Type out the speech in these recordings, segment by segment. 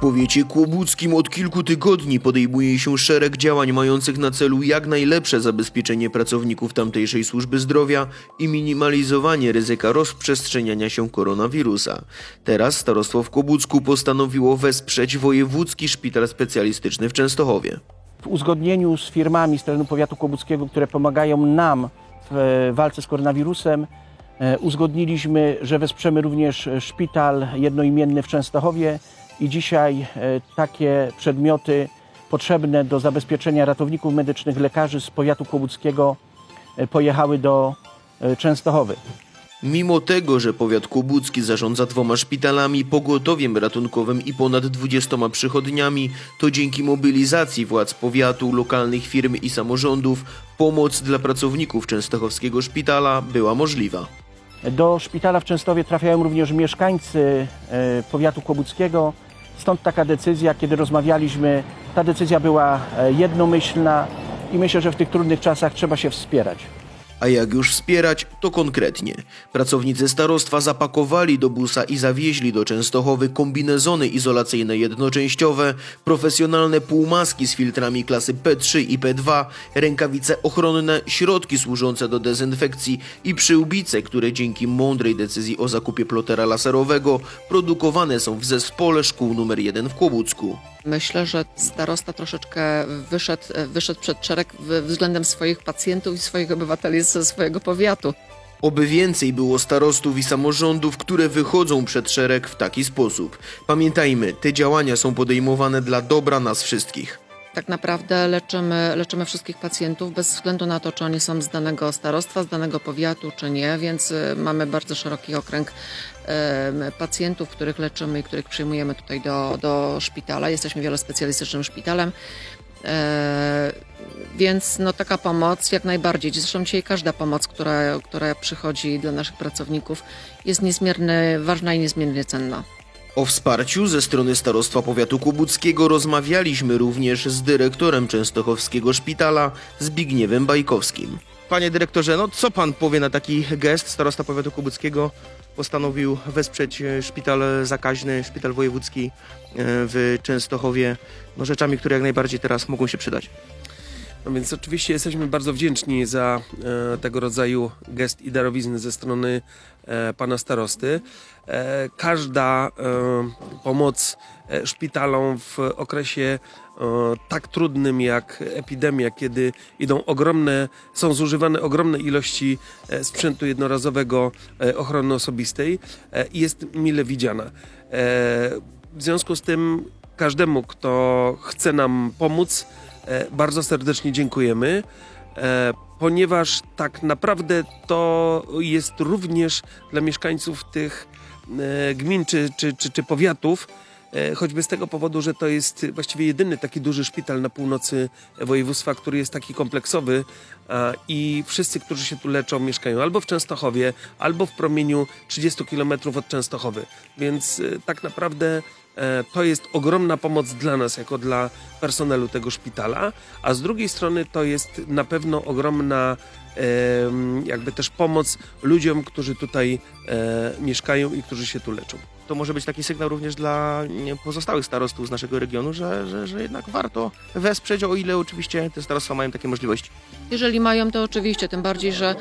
powiecie kłobuckim od kilku tygodni podejmuje się szereg działań mających na celu jak najlepsze zabezpieczenie pracowników tamtejszej służby zdrowia i minimalizowanie ryzyka rozprzestrzeniania się koronawirusa. Teraz starostwo w Kłobucku postanowiło wesprzeć Wojewódzki Szpital Specjalistyczny w Częstochowie. w uzgodnieniu z firmami z terenu powiatu kłobuckiego, które pomagają nam w e, walce z koronawirusem, e, uzgodniliśmy, że wesprzemy również szpital jednoimienny w Częstochowie i dzisiaj e, takie przedmioty potrzebne do zabezpieczenia ratowników medycznych, lekarzy z powiatu kłobuckiego e, pojechały do e, Częstochowy. Mimo tego, że powiat kłobucki zarządza dwoma szpitalami, pogotowiem ratunkowym i ponad 20 przychodniami, to dzięki mobilizacji władz powiatu, lokalnych firm i samorządów pomoc dla pracowników częstochowskiego szpitala była możliwa. Do szpitala w Częstowie trafiają również mieszkańcy powiatu kłobuckiego. Stąd taka decyzja, kiedy rozmawialiśmy, ta decyzja była e, jednomyślna i myślę, że w tych trudnych czasach trzeba się wspierać. A jak już wspierać, to konkretnie. Pracownicy starostwa zapakowali do busa i zawieźli do Częstochowy kombinezony izolacyjne jednoczęściowe, profesjonalne półmaski z filtrami klasy P3 i P2, rękawice ochronne, środki służące do dezynfekcji i przyłbice, które dzięki mądrej decyzji o zakupie plotera laserowego produkowane są w zespole szkół nr 1 w Kłobucku. Myślę, że starosta troszeczkę wyszedł, wyszedł przed szereg względem swoich pacjentów i swoich obywateli ze swojego powiatu. Oby więcej było starostów i samorządów, które wychodzą przed szereg w taki sposób. Pamiętajmy, te działania są podejmowane dla dobra nas wszystkich. Tak naprawdę leczymy, leczymy wszystkich pacjentów bez względu na to, czy oni są z danego starostwa, z danego powiatu, czy nie, więc y, mamy bardzo szeroki okręg pacjentów, których leczymy i których przyjmujemy tutaj do, do szpitala. Jesteśmy wielospecjalistycznym szpitalem. E, więc no, taka pomoc jak najbardziej. Zresztą dzisiaj każda pomoc, która, która przychodzi dla naszych pracowników jest niezmiernie ważna i niezmiernie cenna. O wsparciu ze strony Starostwa Powiatu Kłobuckiego rozmawialiśmy również z dyrektorem Częstochowskiego Szpitala Zbigniewem Bajkowskim. Panie dyrektorze, no co pan powie na taki gest? Starosta powiatu kubuckiego postanowił wesprzeć e, szpital zakaźny, szpital wojewódzki e, w Częstochowie, no rzeczami, które jak najbardziej teraz mogą się przydać. No więc oczywiście jesteśmy bardzo wdzięczni za e, tego rodzaju gest i darowizny ze strony e, pana starosty. E, każda e, pomoc e, szpitalom w okresie e, tak trudnym jak epidemia, kiedy idą ogromne, są zużywane ogromne ilości e, sprzętu jednorazowego e, ochrony osobistej, e, jest mile widziana. E, w związku z tym każdemu, kto chce nam pomóc, Bardzo serdecznie dziękujemy, e, ponieważ tak naprawdę to jest również dla mieszkańców tych e, gmin czy, czy, czy, czy powiatów, e, choćby z tego powodu, że to jest właściwie jedyny taki duży szpital na północy województwa, który jest taki kompleksowy i wszyscy, którzy się tu leczą, mieszkają albo w Częstochowie, albo w promieniu 30 km od Częstochowy. Więc e, tak naprawdę E, to jest ogromna pomoc dla nas, jako dla personelu tego szpitala, a z drugiej strony to jest na pewno ogromna jakby też pomoc ludziom, którzy tutaj e, mieszkają i którzy się tu leczą. To może być taki sygnał również dla pozostałych starostów z naszego regionu, że, że, że jednak warto wesprzeć, o ile oczywiście te starostwa mają takie możliwości. Jeżeli mają, to oczywiście, tym bardziej, że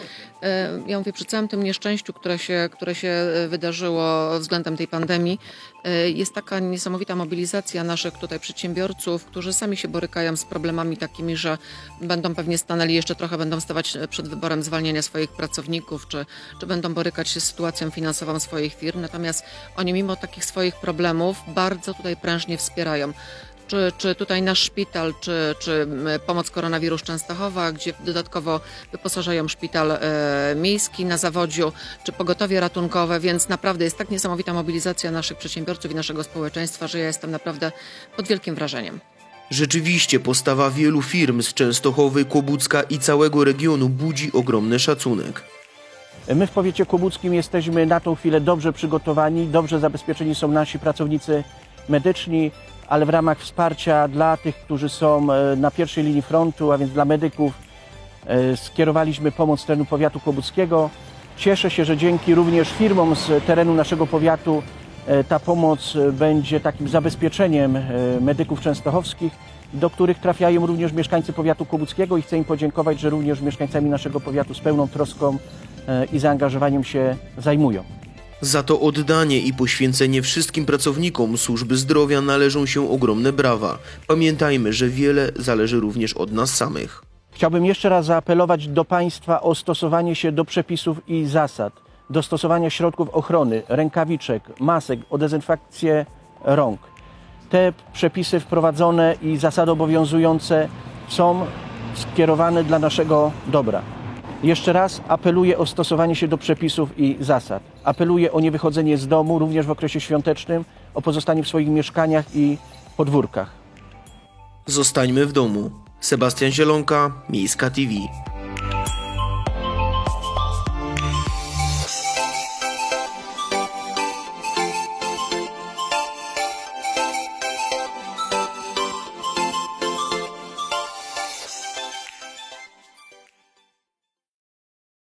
e, ja mówię, przy całym tym nieszczęściu, które się, które się e, wydarzyło względem tej pandemii, e, jest taka niesamowita mobilizacja naszych tutaj przedsiębiorców, którzy sami się borykają z problemami takimi, że będą pewnie stanęli jeszcze trochę, będą stawać e, przed wyborem zwalniania swoich pracowników, czy, czy będą borykać się z sytuacją finansową swoich firm. Natomiast oni mimo takich swoich problemów bardzo tutaj prężnie wspierają czy, czy tutaj nasz szpital, czy, czy pomoc koronawirus Częstochowa, gdzie dodatkowo wyposażają szpital e, miejski na zawodziu, czy pogotowie ratunkowe, więc naprawdę jest tak niesamowita mobilizacja naszych przedsiębiorców i naszego społeczeństwa, że ja jestem naprawdę pod wielkim wrażeniem. Rzeczywiście postawa wielu firm z Częstochowy, Kłobucka i całego regionu budzi ogromny szacunek. My w powiecie kłobuckim jesteśmy na tą chwilę dobrze przygotowani, dobrze zabezpieczeni są nasi pracownicy medyczni, ale w ramach wsparcia dla tych, którzy są e, na pierwszej linii frontu, a więc dla medyków, e, skierowaliśmy pomoc terenu powiatu kłobuckiego. Cieszę się, że dzięki również firmom z terenu naszego powiatu E, Ta pomoc będzie takim zabezpieczeniem medyków częstochowskich, do których trafiają również mieszkańcy powiatu kłobuckiego i chcę im podziękować, że również mieszkańcami naszego powiatu z pełną troską i zaangażowaniem się zajmują. Za to oddanie i poświęcenie wszystkim pracownikom służby zdrowia należą się ogromne brawa. Pamiętajmy, że wiele zależy również od nas samych. Chciałbym jeszcze raz zaapelować do Państwa o stosowanie się do przepisów i zasad, do stosowania środków ochrony, rękawiczek, masek, o dezynfekcję rąk. Te przepisy wprowadzone i zasady obowiązujące są skierowane dla naszego dobra. Jeszcze raz apeluję o stosowanie się do przepisów i zasad. Apeluję o niewychodzenie z domu również w okresie świątecznym, o pozostanie w swoich mieszkaniach i podwórkach. Zostańmy w domu. Sebastian Zielonka, Miejska TV.